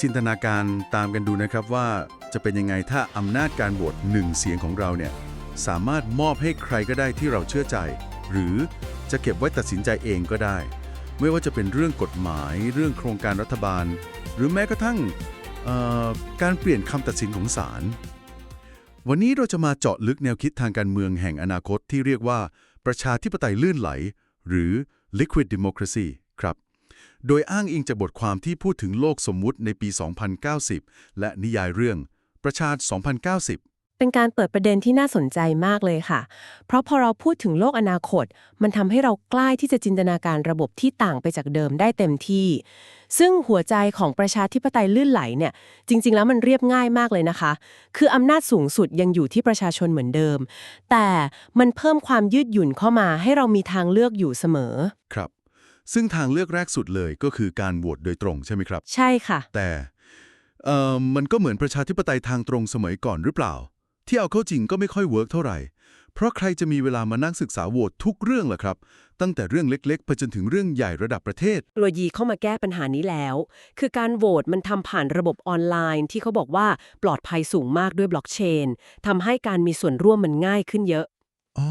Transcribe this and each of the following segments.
จินตนาการตามกันดูนะครับว่าจะเป็นยังไงถ้าอำนาจการโหวตหนึ่งเสียงของเราเนี่ยสามารถมอบให้ใครก็ได้ที่เราเชื่อใจ หรือจะเก็บไว้ตัดสินใจเองก็ได้ ไม่ว่าจะเป็นเรื่องกฎหมาย เรื่องโครงการรัฐบาล หรือแม้กระทั่งการเปลี่ยนคำตัดสินของศาลวันนี้เราจะมาเจาะลึกแนวคิดทางการเมืองแห่งอนาคตที่เรียกว่า ประชาธิปไตยลื่นไหล หรือ liquid democracy ครับ โดยอ้างอิงจากบทความที่พูดถึงโลกสมมุติในปี 2090 และนิยายเรื่อง ประชาติ2090เป็นการเปิดประเด็นที่น่าสนใจมากเลยค่ะ เพราะพอเราพูดถึงโลกอนาคต มันทำให้เรากล้าที่จะจินตนาการระบบที่ต่างไปจากเดิมได้เต็มที่ ซึ่งหัวใจของประชาธิปไตยลื่นไหลเนี่ย จริง ๆ แล้วมันเรียบง่ายมากเลยนะคะ คืออำนาจสูงสุดยังอยู่ที่ประชาชนเหมือนเดิม แต่มันเพิ่มความยืดหยุ่นเข้ามาให้เรามีทางเลือกอยู่เสมอ ครับ ซึ่งทางเลือกแรกสุดเลยก็คือการโหวตโดยตรงใช่ไหมครับ ใช่ค่ะ แต่เอ่อมันก็เหมือนประชาธิปไตยทางตรงสมัยก่อนหรือเปล่า ที่เอาเข้าจริงก็ไม่ค่อยเวิร์กเท่าไหร่ เพราะใครจะมีเวลามานั่งศึกษาโหวตทุกเรื่องล่ะครับ ตั้งแต่เรื่องเล็กๆไปจนถึงเรื่องใหญ่ระดับประเทศโลยีเข้ามาแก้ปัญหานี้แล้ว คือการโหวตมันทำผ่านระบบออนไลน์ ที่เขาบอกว่าปลอดภัยสูงมากด้วยบล็อกเชนทำให้การมีส่วนร่วมมันง่ายขึ้นเยอะ อ๋อ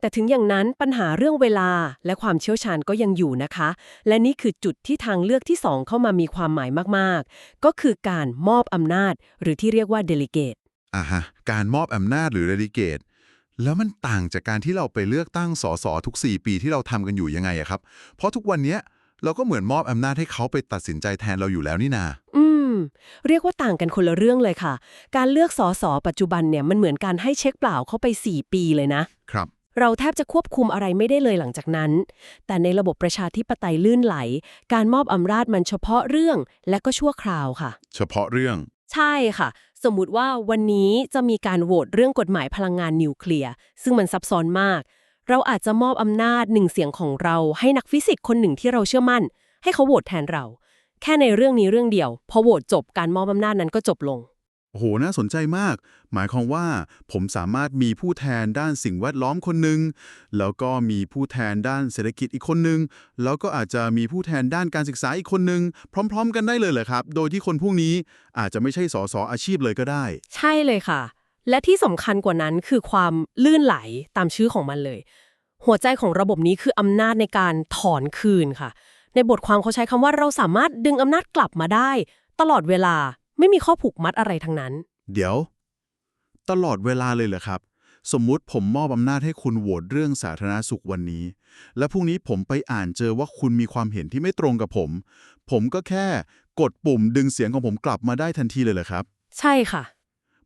แต่ถึงอย่างนั้นปัญหาเรื่องเวลาและความเชี่ยวชาญก็ยังอยู่นะคะ และนี่คือจุดที่ทางเลือกที่สองเข้ามามีความหมายมากๆ ก็คือการมอบอำนาจ หรือที่เรียกว่าเดลิเกตอะฮะการมอบอำนาจหรือเดลิเกตแล้วมันต่างจากการที่เราไปเลือกตั้งสสทุก 4 ปีที่เราทำกันอยู่ยังไงอะครับ เพราะทุกวันเนี้ยเราก็เหมือนมอบอำนาจให้เขาไปตัดสินใจแทนเราอยู่แล้วนี่นาอืม เรียกว่าต่างกันคนละเรื่องเลยค่ะ การเลือกสสปัจจุบันเนี่ยมันเหมือนการให้เช็คเปล่าเข้าไป 4 ปีเลยนะ ครับ เราแทบจะควบคุมอะไรไม่ได้เลยหลังจากนั้น แต่ในระบบประชาธิปไตยลื่นไหล การมอบอำนาจมันเฉพาะเรื่องและก็ชั่วคราวค่ะ เฉพาะเรื่อง ใช่ค่ะ สมมุติว่าวันนี้จะมีการโหวตเรื่องกฎหมายพลังงานนิวเคลียร์ซึ่งมันซับซ้อนมาก เราอาจจะมอบอำนาจหนึ่งเสียงของเรา ให้นักฟิสิกส์คนหนึ่งที่เราเชื่อมั่น ให้เขาโหวตแทนเรา แค่ในเรื่องนี้เรื่องเดียว พอโหวตจบการมอบอำนาจนั้นก็จบลง โอ้โห น่าสนใจมาก หมายความว่าผมสามารถมีผู้แทนด้านสิ่งแวดล้อมคนหนึ่ง แล้วก็มีผู้แทนด้านเศรษฐกิจอีกคนหนึ่ง แล้วก็อาจจะมีผู้แทนด้านการศึกษาอีกคนหนึ่ง พร้อม ๆ กันได้เลยเหรอครับ โดยที่คนพวกนี้อาจจะไม่ใช่สอสอาชีพเลยก็ได้ ใช่เลยค่ะ และที่สำคัญกว่านั้นคือความลื่นไหลตามชื่อของมันเลย หัวใจของระบบนี้คืออำนาจในการถอนคืนค่ะ ในบทความเขาใช้คำว่าเราสามารถดึงอำนาจกลับมาได้ ตลอดเวลา ไม่มีข้อผูกมัดอะไรทั้งนั้น เดี๋ยว ตลอดเวลาเลยเหรอครับ สมมุติผมมอบอำนาจให้คุณโหวตเรื่องสาธารณสุขวันนี้ และพรุ่งนี้ผมไปอ่านเจอว่าคุณมีความเห็นที่ไม่ตรงกับผม ผมก็แค่กดปุ่มดึงเสียงของผมกลับมาได้ทันทีเลยเหรอครับ ใช่ค่ะ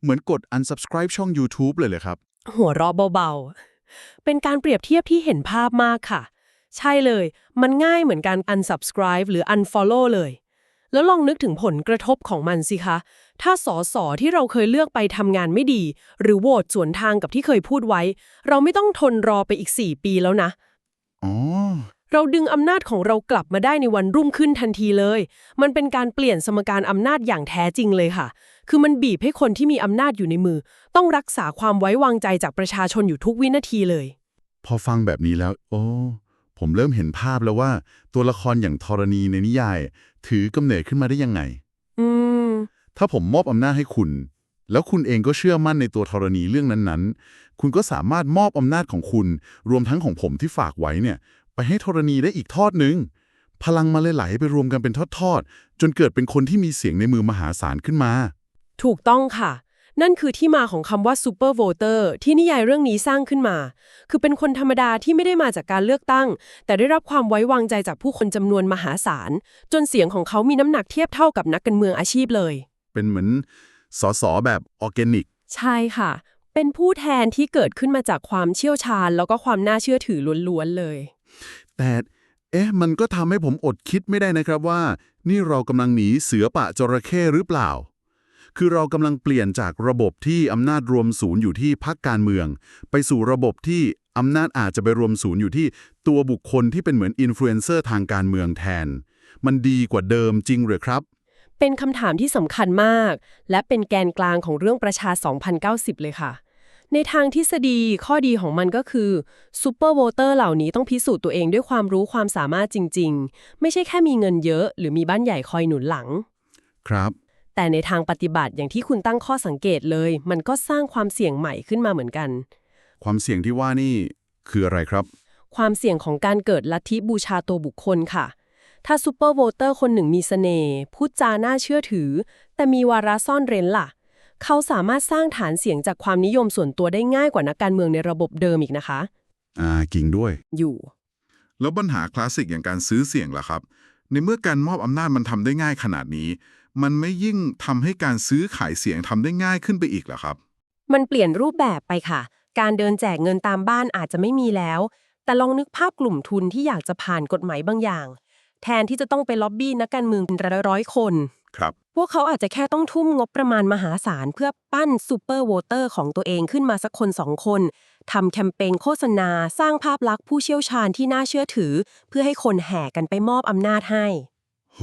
เหมือนกด unsubscribe ช่อง YouTube เลยเหรอครับ หัวเราะเบาๆ เป็นการเปรียบเทียบที่เห็นภาพมากค่ะ ใช่เลย มันง่ายเหมือนการ unsubscribe หรือ unfollow เลย แล้วลองนึกถึงผลกระทบของมันสิคะ ถ้าสอสอที่เราเคยเลือกไปทำงานไม่ดี หรือโหวตสวนทางกับที่เคยพูดไว้ เราไม่ต้องทนรอไปอีก 4 ปีแล้วนะ อ๋อ เราดึงอำนาจของเรากลับมาได้ในวันรุ่งขึ้นทันทีเลย มันเป็นการเปลี่ยนสมการอำนาจอย่างแท้จริงเลยค่ะ คือมันบีบให้คนที่มีอำนาจอยู่ในมือ ต้องรักษาความไว้วางใจจากประชาชนอยู่ทุกวินาทีเลย พอฟังแบบนี้แล้ว โอ้ ผมเริ่มเห็นภาพแล้วว่า ตัวละครอย่างธรณีในนิยาย ถือกำเนิดขึ้นมาได้ยังไง อืม ถ้าผมมอบอำนาจให้คุณ แล้วคุณเองก็เชื่อมั่นในตัวธรณีเรื่องนั้นๆ คุณก็สามารถมอบอำนาจของคุณ รวมทั้งของผมที่ฝากไว้เนี่ย ไปให้ธรณีได้อีกทอดหนึ่งพลังมาเลยไหลไปรวมกันเป็นทอดๆจนเกิดเป็นคนที่มีเสียงในมือมหาศาลขึ้นมา ถูกต้องค่ะ นั่นคือที่มาของคำว่า super voter ที่นิยายเรื่องนี้สร้างขึ้นมา คือเป็นคนธรรมดาที่ไม่ได้มาจากการเลือกตั้ง แต่ได้รับความไว้วางใจจากผู้คนจำนวนมหาศาล จนเสียงของเขามีน้ำหนักเทียบเท่ากับนักการเมืองอาชีพเลย เป็นเหมือนสสแบบออร์แกนิก ใช่ค่ะ เป็นผู้แทนที่เกิดขึ้นมาจากความเชี่ยวชาญ แล้วก็ความน่าเชื่อถือล้วนๆเลย แต่เอ๊ะมันก็ทำให้ผมอดคิดไม่ได้นะครับว่า นี่เรากำลังหนีเสือปะจระเข้หรือเปล่า คือเรากำลังเปลี่ยนจากระบบที่อำนาจรวมศูนย์อยู่ที่พรรคการเมือง ไปสู่ระบบที่อำนาจอาจจะไปรวมศูนย์อยู่ที่ตัวบุคคลที่เป็นเหมือนอินฟลูเอนเซอร์ทางการเมืองแทน มันดีกว่าเดิมจริงหรือครับ เป็นคำถามที่สำคัญมาก และเป็นแกนกลางของเรื่องประชา 2090 เลยค่ะ ในทางทฤษฎีข้อดีของมันก็คือซูเปอร์โวเตอร์เหล่านี้ต้องพิสูจน์ตัวเองด้วยความรู้ความสามารถจริง ๆ ไม่ใช่แค่มีเงินเยอะ หรือมีบ้านใหญ่คอยหนุนหลัง ครับ แต่ในทางปฏิบัติอย่างที่คุณตั้งข้อสังเกตเลย มันก็สร้างความเสี่ยงใหม่ขึ้นมาเหมือนกัน ความเสี่ยงที่ว่านี่คืออะไรครับ ความเสี่ยงของการเกิดลัทธิบูชาตัวบุคคลค่ะ ถ้าซูเปอร์โวเตอร์คนหนึ่งมีเสน่ห์พูดจาน่าเชื่อถือ แต่มีวาระซ่อนเร้นล่ะ เขาสามารถสร้างฐานเสียงจากความนิยมส่วนตัวได้ง่ายกว่านักการเมืองในระบบเดิมอีกนะคะ อ่ากิ่งด้วย อยู่ แล้วปัญหาคลาสสิกอย่างการซื้อเสียงล่ะครับ ในเมื่อการมอบอำนาจมันทำได้ง่ายขนาดนี้ มันไม่ยิ่งทำให้การซื้อขายเสียงทำได้ง่ายขึ้นไปอีกเหรอครับ มันเปลี่ยนรูปแบบไปค่ะ การเดินแจกเงินตามบ้านอาจจะไม่มีแล้ว แต่ลองนึกภาพกลุ่มทุนที่อยากจะผ่านกฎหมายบางอย่าง แทนที่จะต้องไปล็อบบี้นักการเมืองเป็นร้อยๆคนครับพวกเขาอาจจะแค่ต้องทุ่มงบประมาณมหาศาล เพื่อปั้นซูเปอร์โวเตอร์ของตัวเองขึ้นมาสักคนสองคนทำแคมเปญโฆษณา สร้างภาพลักษณ์ผู้เชี่ยวชาญที่น่าเชื่อถือ เพื่อให้คนแห่กันไปมอบอำนาจให้ โห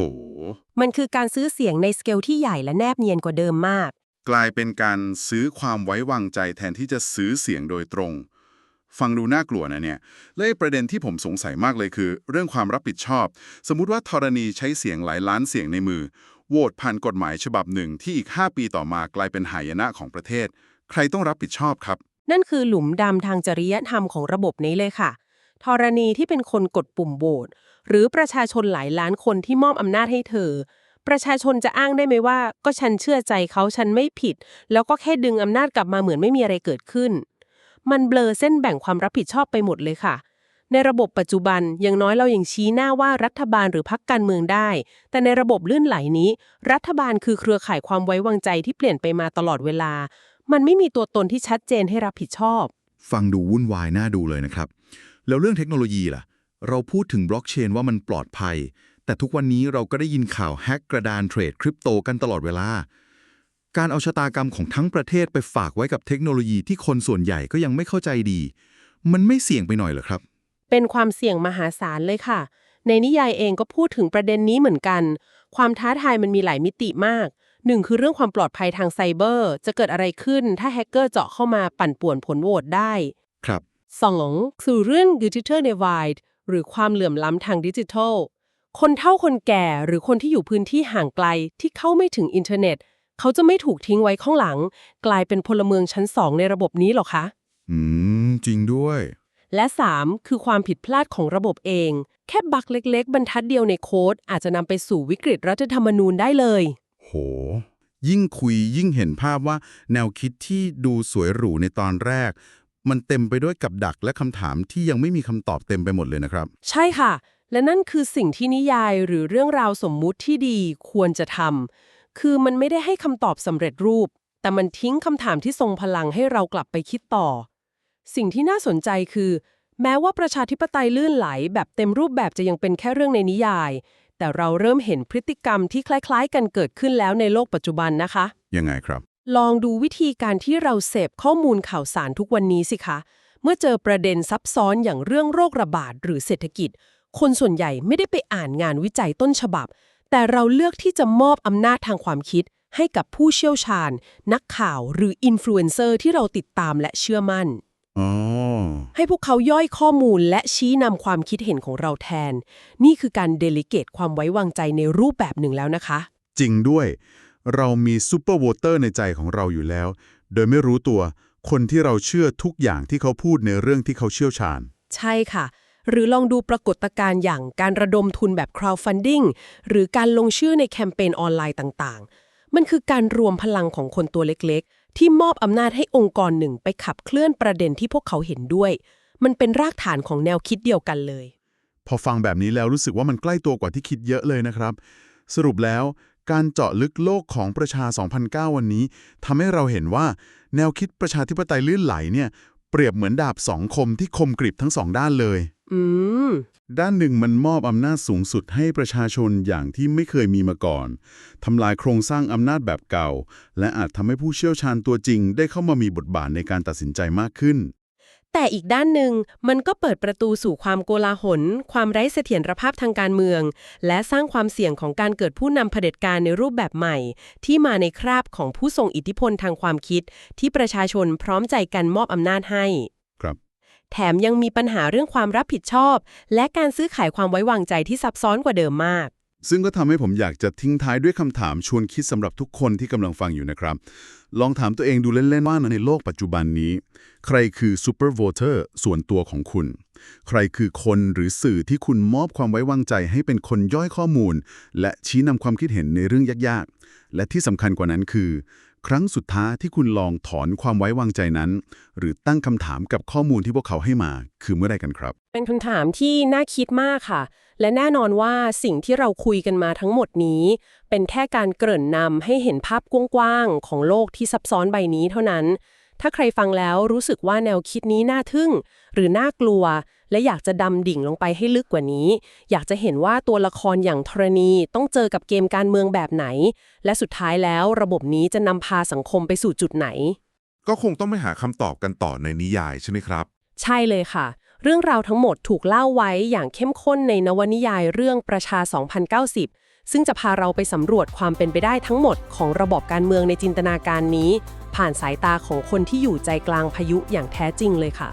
มันคือการซื้อเสียงในสเกลที่ใหญ่และแนบเนียนกว่าเดิมมาก กลายเป็นการซื้อความไว้วางใจแทนที่จะซื้อเสียงโดยตรง ฟังดูน่ากลัวนะเนี่ยและไอ้ประเด็นที่ผมสงสัยมากเลยคือ เรื่องความรับผิดชอบ สมมุติว่าธรณีใช้เสียงหลายล้านเสียงในมือโหวตผ่านกฎหมายฉบับหนึ่งที่อีก 5 ปีต่อมากลายเป็นหายนะของประเทศ ใครต้องรับผิดชอบครับ นั่นคือหลุมดำทางจริยธรรมของระบบนี้เลยค่ะ ธรณีที่เป็นคนกดปุ่มโหวตหรือประชาชนหลายล้านคนที่มอบอำนาจให้เธอ ประชาชนจะอ้างได้ไหมว่า ก็ฉันเชื่อใจเขาฉันไม่ผิด แล้วก็แค่ดึงอำนาจกลับมาเหมือนไม่มีอะไรเกิดขึ้น มันเบลอเส้นแบ่งความรับผิดชอบไปหมดเลยค่ะ ในระบบปัจจุบันอย่างน้อยเรายังชี้หน้าว่ารัฐบาลหรือพรรคการเมืองได้ แต่ในระบบลื่นไหลนี้ รัฐบาลคือเครือข่ายความไว้วางใจที่เปลี่ยนไปมาตลอดเวลา มันไม่มีตัวตนที่ชัดเจนให้รับผิดชอบ ฟังดูวุ่นวายน่าดูเลยนะครับ แล้วเรื่องเทคโนโลยีล่ะ เราพูดถึงบล็อกเชนว่ามันปลอดภัย แต่ทุกวันนี้เราก็ได้ยินข่าวแฮกกระดานเทรดคริปโตกันตลอดเวลา การเอาชะตากรรมของทั้งประเทศไปฝากไว้กับเทคโนโลยีที่คนส่วนใหญ่ก็ยังไม่เข้าใจดี มันไม่เสี่ยงไปหน่อยเหรอครับ เป็นความเสี่ยงมหาศาลเลยค่ะ ในนิยายเองก็พูดถึงประเด็นนี้เหมือนกัน ความท้าทายมันมีหลายมิติมากหนึ่งคือเรื่องความปลอดภัยทางไซเบอร์ จะเกิดอะไรขึ้นถ้าแฮกเกอร์เจาะเข้ามาปั่นป่วนผลโหวตได้ ครับ 2. คือเรื่อง Digital Divide หรือความเหลื่อมล้ำทางดิจิทัล คนเฒ่าคนแก่หรือคนที่อยู่พื้นที่ห่างไกลที่เข้าไม่ถึงอินเทอร์เน็ต เขาจะไม่ถูกทิ้งไว้ข้างหลัง กลายเป็นพลเมืองชั้นสองในระบบนี้หรอคะ อืม จริงด้วย และ 3. คือความผิดพลาดของระบบเอง แค่บั๊กเล็ก ๆ บรรทัดเดียวในโค้ด อาจจะนำไปสู่วิกฤตรัฐธรรมนูญได้เลย โห ยิ่งคุยยิ่งเห็นภาพว่าแนวคิดที่ดูสวยหรูในตอนแรก มันเต็มไปด้วยกับดักและคำถามที่ยังไม่มีคำตอบเต็มไปหมดเลยนะครับ ใช่ค่ะ และนั่นคือสิ่งที่นิยายหรือเรื่องราวสมมุติที่ดีควรจะทำคือมันไม่ได้ให้คำตอบสำเร็จรูป แต่มันทิ้งคำถามที่ทรงพลังให้เรากลับไปคิดต่อ สิ่งที่น่าสนใจคือ แม้ว่าประชาธิปไตยลื่นไหล แบบเต็มรูปแบบจะยังเป็นแค่เรื่องในนิยาย แต่เราเริ่มเห็นพฤติกรรมที่คล้าย ๆ กันเกิดขึ้นแล้วในโลกปัจจุบันนะคะ ยังไงครับ ลองดูวิธีการที่เราเสพข้อมูลข่าวสารทุกวันนี้สิคะ เมื่อเจอประเด็นซับซ้อนอย่างเรื่องโรคระบาดหรือเศรษฐกิจ คนส่วนใหญ่ไม่ได้ไปอ่านงานวิจัยต้นฉบับ แต่เราเลือกที่จะมอบอำนาจทางความคิด ให้กับผู้เชี่ยวชาญ นักข่าวหรืออินฟลูเอนเซอร์ที่เราติดตามและเชื่อมั่นอ๋อให้พวกเขาย่อยข้อมูลและชี้นำความคิดเห็นของเราแทน นี่คือการเดลิเกตความไว้วางใจในรูปแบบหนึ่งแล้วนะคะ จริงด้วย เรามีซูเปอร์โวเตอร์ในใจของเราอยู่แล้ว โดยไม่รู้ตัวคนที่เราเชื่อทุกอย่างที่เขาพูดในเรื่องที่เขาเชี่ยวชาญ ใช่ค่ะ หรือลองดูปรากฏการณ์อย่างการระดมทุนแบบ crowdfunding หรือการลงชื่อในแคมเปญออนไลน์ต่างๆ มันคือการรวมพลังของคนตัวเล็กๆ ที่มอบอำนาจให้องค์กรหนึ่งไปขับเคลื่อนประเด็นที่พวกเขาเห็นด้วย มันเป็นรากฐานของแนวคิดเดียวกันเลย พอฟังแบบนี้แล้วรู้สึกว่ามันใกล้ตัวกว่าที่คิดเยอะเลยนะครับ สรุปแล้ว การเจาะลึกโลกของประชา 2009 วันนี้ทำให้เราเห็นว่า แนวคิดประชาธิปไตยลื่นไหลเนี่ยเปรียบเหมือนดาบสองคมที่คมกริบทั้งสองด้านเลย อืม ด้านหนึ่งมันมอบอำนาจสูงสุดให้ประชาชนอย่างที่ไม่เคยมีมาก่อน ทำลายโครงสร้างอำนาจแบบเก่า และอาจทำให้ผู้เชี่ยวชาญตัวจริงได้เข้ามามีบทบาทในการตัดสินใจมากขึ้น แต่อีกด้านหนึ่งมันก็เปิดประตูสู่ความโกลาหล ความไร้เสถียรภาพทางการเมือง และสร้างความเสี่ยงของการเกิดผู้นำเผด็จการในรูปแบบใหม่ ที่มาในคราบของผู้ทรงอิทธิพลทางความคิด ที่ประชาชนพร้อมใจกันมอบอำนาจให้ ครับ แถมยังมีปัญหาเรื่องความรับผิดชอบ และการซื้อขายความไว้วางใจที่ซับซ้อนกว่าเดิมมาก ซึ่งก็ทำให้ผมอยากจะทิ้งท้ายด้วยคำถามชวนคิดสำหรับทุกคนที่กำลังฟังอยู่นะครับ ลองถามตัวเองดูเล่นๆว่าในโลกปัจจุบันนี้ ใครคือซูเปอร์โวเตอร์ส่วนตัวของคุณ ใครคือคนหรือสื่อที่คุณมอบความไว้วางใจให้เป็นคนย่อยข้อมูล และชี้นำความคิดเห็นในเรื่องยากๆ และที่สำคัญกว่านั้นคือ ครั้งสุดท้ายที่คุณลองถอนความไว้วางใจนั้น หรือตั้งคำถามกับข้อมูลที่พวกเขาให้มา คือเมื่อไรกันครับ เป็นคำถามที่น่าคิดมากค่ะ และแน่นอนว่าสิ่งที่เราคุยกันมาทั้งหมดนี้ เป็นแค่การเกริ่นนำให้เห็นภาพกว้างๆของโลกที่ซับซ้อนใบนี้เท่านั้น ถ้าใครฟังแล้วรู้สึกว่าแนวคิดนี้น่าทึ่ง หรือน่ากลัว และอยากจะดำดิ่งลงไปให้ลึกกว่านี้ อยากจะเห็นว่าตัวละครอย่างธรณีต้องเจอกับเกมการเมืองแบบไหน และสุดท้ายแล้วระบบนี้จะนำพาสังคมไปสู่จุดไหน ก็คงต้องไปหาคำตอบกันต่อในนิยายใช่ไหมครับ ใช่เลยค่ะ เรื่องราวทั้งหมดถูกเล่าไว้อย่างเข้มข้นในนวนิยายเรื่องประชา 2090ซึ่งจะพาเราไปสำรวจความเป็นไปได้ทั้งหมดของระบบการเมืองในจินตนาการนี้ ผ่านสายตาของคนที่อยู่ใจกลางพายุอย่างแท้จริงเลยค่ะ